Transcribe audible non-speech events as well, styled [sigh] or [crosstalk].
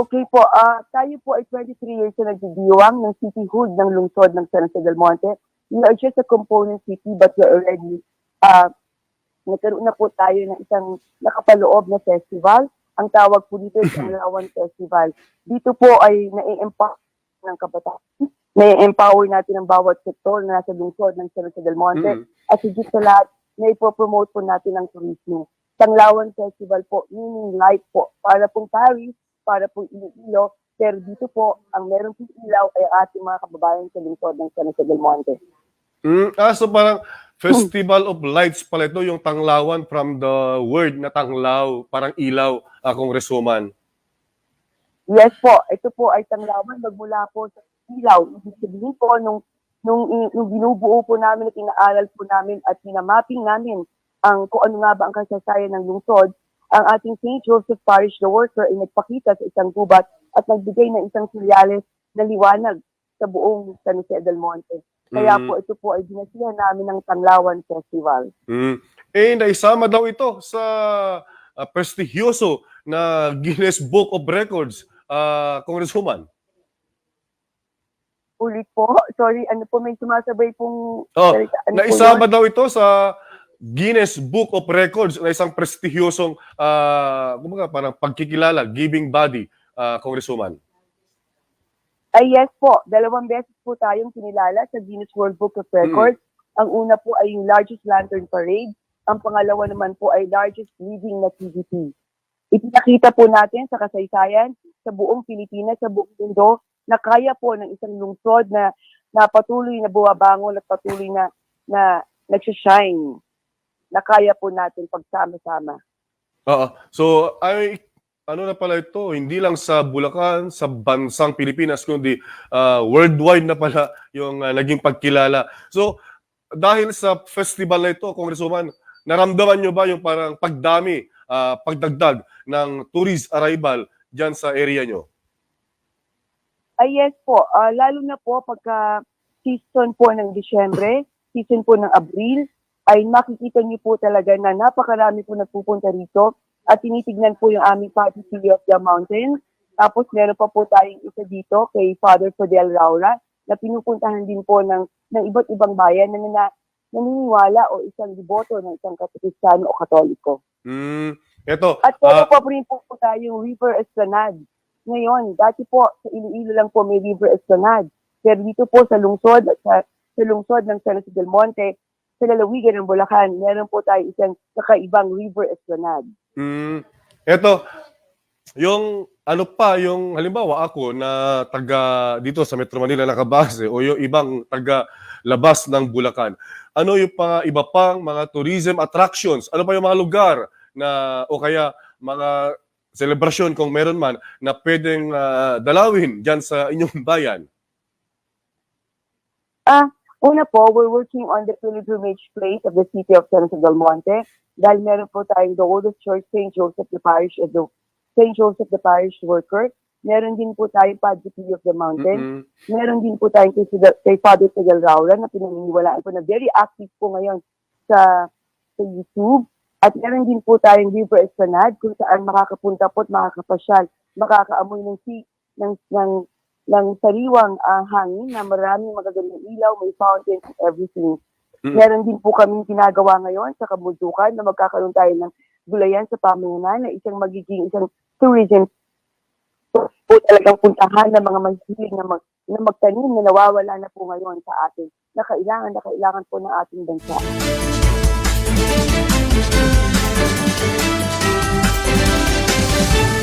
Okay po, ah tayo po ay 23 years na nagdidiwang ng cityhood ng lungsod ng San Jose del Monte. We are just a component city but we're already, ah nagkaroon na po tayo ng isang nakapaloob na festival. Ang tawag po dito ay Anglawan Festival. Dito po ay nai-empower ng kabataan. Nai-empower natin ang bawat sektor na nasa lungsod ng San Jose del Monte. Mm. At higit sa lahat, nai-promote po natin ang turismo. Tanglawan Festival po, meaning light po. Para pong Paris, para pong Iloilo, pero dito po, ang meron pong ilaw ay ating mga kababayan sa lungsod ng San Jose del Monte. Mm, ah, so parang Festival of Lights pala ito, yung tanglawan from the word na tanglaw, parang ilaw, uh, Congresswoman. Yes po, ito po ay tanglawan magmula po sa ilaw. Ibig sabihin po, nung, nung, nung binubuo po namin at inaaral po namin at pinamapping namin ang kung ano nga ba ang kasaysayan ng lungsod, ang ating St. Joseph Parish the Worker ay nagpakita sa isang gubat at nagbigay ng isang silyales na liwanag sa buong San Jose del Monte. Kaya Mm. po ito po ay binasihan namin ng Tanglawan Festival. Mm. Eh, naisama daw ito sa uh, prestigyoso na Guinness Book of Records, uh, Congresswoman. Ulit po, [laughs] sorry, ano po may sumasabay pong... Oh. Ano po naisama yun? daw ito sa Guinness Book of Records na isang prestigyosong uh, kumbaga, parang pagkikilala, giving body, uh, Congresswoman. Ay yes po, dalawang beses po tayong kinilala sa Guinness World Book of Records. Ang una po ay yung largest lantern parade. Ang pangalawa naman po ay largest living nativity. Ipinakita po natin sa kasaysayan sa buong Pilipinas, sa buong mundo, na kaya po ng isang lungsod na, na patuloy na buwabangon at patuloy na, na nagsishine na kaya po natin pagsama-sama. Oo. So, ay ano na pala ito, hindi lang sa Bulacan, sa bansang Pilipinas, kundi ah, worldwide na pala [laughs] yung ah, naging pagkilala. So, dahil sa festival na ito, Congresswoman, naramdaman nyo ba yung parang pagdami, ah, pagdagdag ng tourist arrival dyan sa area nyo? Ay yes po, Ah, lalo na po pagka season po ng Disyembre, season po ng Abril, ay makikita niyo po talaga na napakarami po nagpupunta rito at tinitignan po yung aming Party City of the Mountains. Tapos meron pa po tayong isa dito kay Father Fidel Raura na pinupuntahan din po ng, ng iba't ibang bayan na, na naniniwala o isang deboto ng isang katolikano o katoliko. Hmm, eto, At meron pa po rin po, po tayong River Esplanade. Ngayon, dati po sa Iloilo lang po may River Esplanade. Pero dito po sa lungsod sa, sa lungsod ng San Jose del Monte, sa lalawigan ng Bulacan, meron po tayo isang kakaibang River Esplanade. Mm, eto, yung ano pa, yung halimbawa ako na taga dito sa Metro Manila nakabase o yung ibang taga labas ng Bulacan. Ano yung pa, iba pang mga tourism attractions? Ano pa yung mga lugar na o kaya mga selebrasyon kung meron man na pwedeng ah, dalawin dyan sa inyong bayan? Ah, una po, we're working on the pilgrimage place of the city of San del Monte dahil meron po tayong the oldest church, St. Joseph the Parish the St. Joseph the Parish Worker. Meron din po tayong Padre Pio of the Mountain. Mm-mm. Meron din po tayong kay, kay Father Fidel Raura na pinaniniwalaan po na very active po ngayon sa, sa YouTube. At meron din po tayong River Esplanade kung saan makakapunta po at makakapasyal, makakaamoy ng, si, ng, ng, ng sariwang uh, hangin na maraming magagandang ilaw, may fountains, everything. Mm-hmm. Meron din po kami ginagawa ngayon sa Kabundukan na magkakaroon tayo ng gulayan sa pamayanan na isang magiging isang tourism po talagang puntahan ng mga mahilig na, mag, na magtanim na nawawala na po ngayon sa atin na kailangan na kailangan po ng ating bansa. Music